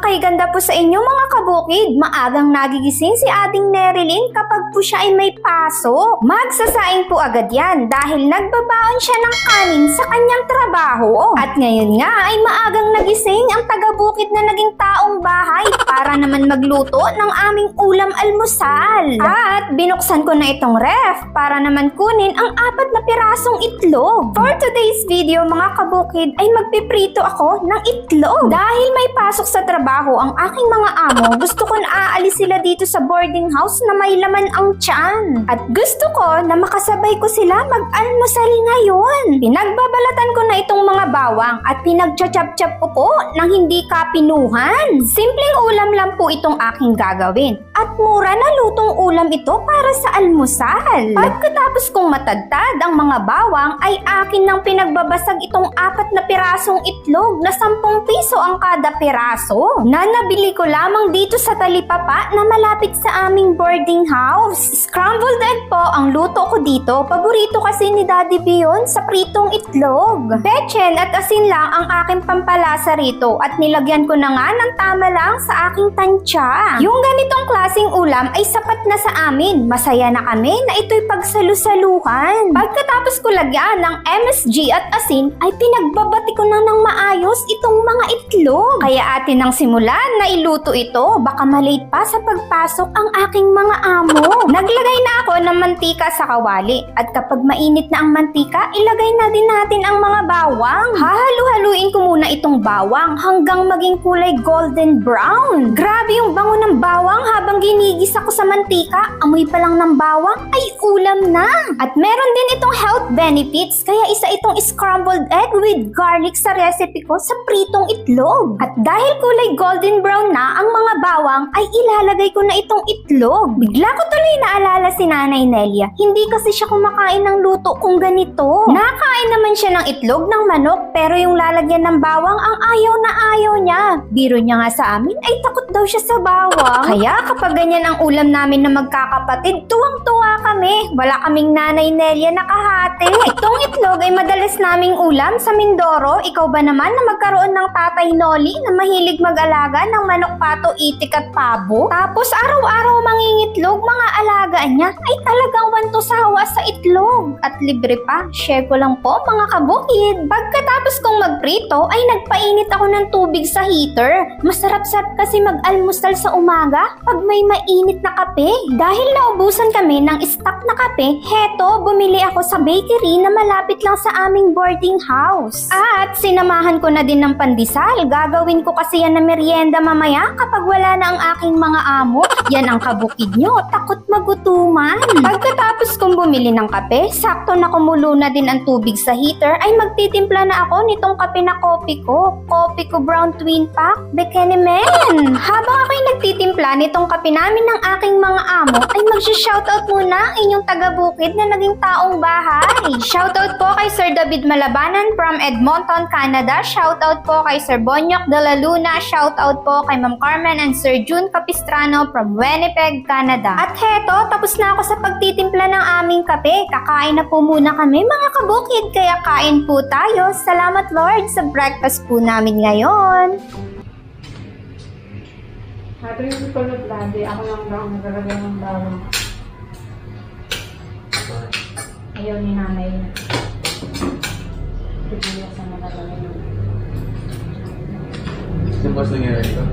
Umagang kay ganda po sa inyo mga kabukid. Maagang nagigising si ating Nerilyn kapag po siya ay may pasok. Magsasaing po agad yan dahil nagbabaon siya ng kanin sa kanyang trabaho. At ngayon nga ay maagang nagising ang taga-bukid na naging taong bahay para naman magluto ng aming ulam almusal. At binuksan ko na itong ref para naman kunin ang apat na pirasong itlog. For today's video mga kabukid ay magpiprito ako ng itlog. Dahil may pasok sa trabaho ang aking mga amo, gusto ko na aalis sila dito sa boarding house na may laman ang tiyan. At gusto ko na makasabay ko sila mag-almusal ngayon. Pinagbabalatan ko na itong mga bawang at pinagchachap-chap ko po ng hindi kapinuhan. Simpleng ulam lang po itong aking gagawin. At mura na lutong ulam ito para sa almusal. Pagkatapos kong matagtad ang mga bawang ay akin nang pinagbabasag itong apat na pirasong itlog na 10 piso ang kada piraso. Na nabili ko lamang dito sa talipapa na malapit sa aming boarding house. Scrambled egg po ang luto ko dito. Paborito kasi ni Daddy Bion sa pritong itlog. Pechen at asin lang ang aking pampalasa rito at nilagyan ko na nga ng tama lang sa aking tansya. Yung ganitong klasing ulam ay sapat na sa amin. Masaya na kami na ito'y pagsalusaluhan. Pagkatapos ko lagyan ng MSG at asin ay pinagbabati ko na ng maayos itong mga itlog. Kaya atin nang simulan na iluto ito. Baka malate pa sa pagpasok ang aking mga amo. Naglagay na ako ng mantika sa kawali. At kapag mainit na ang mantika, ilagay na din natin ang mga bawang. Hahalu-haluin ko muna itong bawang hanggang maging kulay golden brown. Grabe yung bango ng bawang habang ginigis ako sa mantika. Amoy pa lang ng bawang ay ulam na. At meron din itong health benefits kaya isa itong scrambled egg with garlic sa recipe ko sa pritong itlog. At dahil kulay golden brown na ang mga bawang ay ilalagay ko na itong itlog. Bigla ko tuloy naalala si Nanay Nelia. Hindi kasi siya kumakain ng luto kung ganito. Nakain naman siya ng itlog ng manok pero yung lalagyan ng bawang ang ayaw na ayaw niya. Biro niya nga sa amin ay takot daw siya sa bawang. Kaya kapag ganyan ang ulam namin na magkakapatid, tuwang-tuwa kami. Wala kaming Nanay Nelia nakahati. Itong itlog ay madalas naming ulam sa Mindoro. Ikaw ba naman na magkaroon ng tatay Noli na mahilig mag-alaga ng manok pato, itik at pabo? Tapos araw-araw mangingitlog mga alaga niya ay talagang wanto sawa sa itlog. At libre pa, share ko lang po mga kabukid. Pagkatapos kong magprito ay nagpainit ako ng tubig sa heater. Masarap-sarap kasi mag-almusal sa umaga pag may mainit na kape. Dahil naubusan kami ng stock na kape, heto bumili ako sa bakery na malapit lang sa aming boarding house. At sinamahan ko na din ng pandesal. Gagawin ko kasi yan na merienda mamaya kapag wala na ang aking mga amo. Yan ang kabukid nyo, takot magutuman. Pagkatapos kong bumili ng kape, sakto na kumulo na din ang tubig sa heater, ay magtitimpla na ako nitong kape na kopi ko. Kopi ko brown twin pack, Bekene Men. Habang ako'y nagtitimpla nitong kape namin ng aking mga amo, ay magsha-shoutout muna ang inyong taga-bukid na naging taong bahay. Shoutout po kay Sir David Malabanan from Edmonton, Canada. Shoutout po kay Sir Bonyok de la Luna. Shoutout po kay Ma'am Carmen and Sir June Capistrano from Winnipeg, Canada. At heto, tapos na ako sa pagtitimpla ng aming kape. Kakain na po muna kami mga kabukid, kaya kain po tayo. Salamat Lord sa breakfast po namin ngayon. Sabi yung tulog lagi, ako lang daw ang naglalagay ng bawang. Ayaw ni nanay. Sibuyas ang nagalagay ng Ano ba nangyari ito?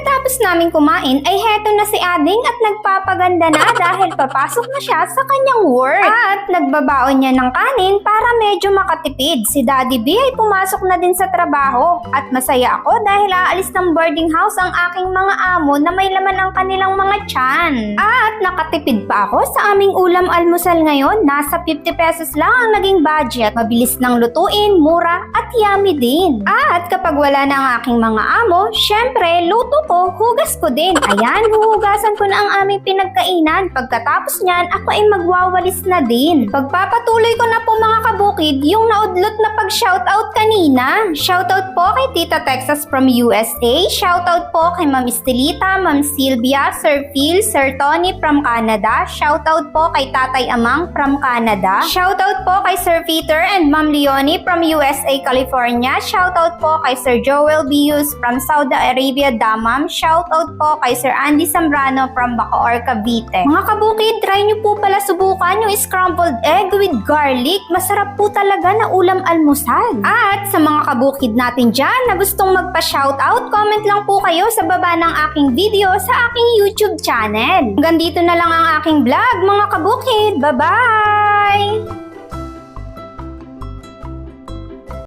Pagkatapos namin kumain ay heto na si Ading at nagpapaganda na dahil papasok na siya sa kanyang work. At nagbabaon niya ng kanin para medyo makatipid. Si Daddy B ay pumasok na din sa trabaho. At masaya ako dahil aalis ng boarding house ang aking mga amo na may laman ang kanilang mga tiyan. At nakatipid pa ako sa aming ulam almusal ngayon. Nasa 50 pesos lang ang naging budget. Mabilis nang lutuin, mura at yummy din. At kapag wala na ang aking mga amo, syempre luto ko paghugas ko din. Ayan, huhugasan ko na ang aming pinagkainan. Pagkatapos niyan, ako ay magwawalis na din. Pagpapatuloy ko na po mga kabukid, yung naudlot na pag-shoutout kanina. Shoutout po kay Tita Texas from USA. Shoutout po kay Ma'am Estelita, Ma'am Sylvia, Sir Phil, Sir Tony from Canada. Shoutout po kay Tatay Amang from Canada. Shoutout po kay Sir Peter and Ma'am Leonie from USA, California. Shoutout po kay Sir Joel Bius from Saudi Arabia, Damam. Shoutout po kay Sir Andy Zambrano from Bacoor, Cavite. Mga kabukid, try nyo po pala subukan yung scrambled egg with garlic. Masarap po talaga na ulam almusal. At sa mga kabukid natin dyan na gustong magpa-shoutout, comment lang po kayo sa baba ng aking video sa aking YouTube channel. Hanggang dito na lang ang aking vlog, mga kabukid. Bye-bye!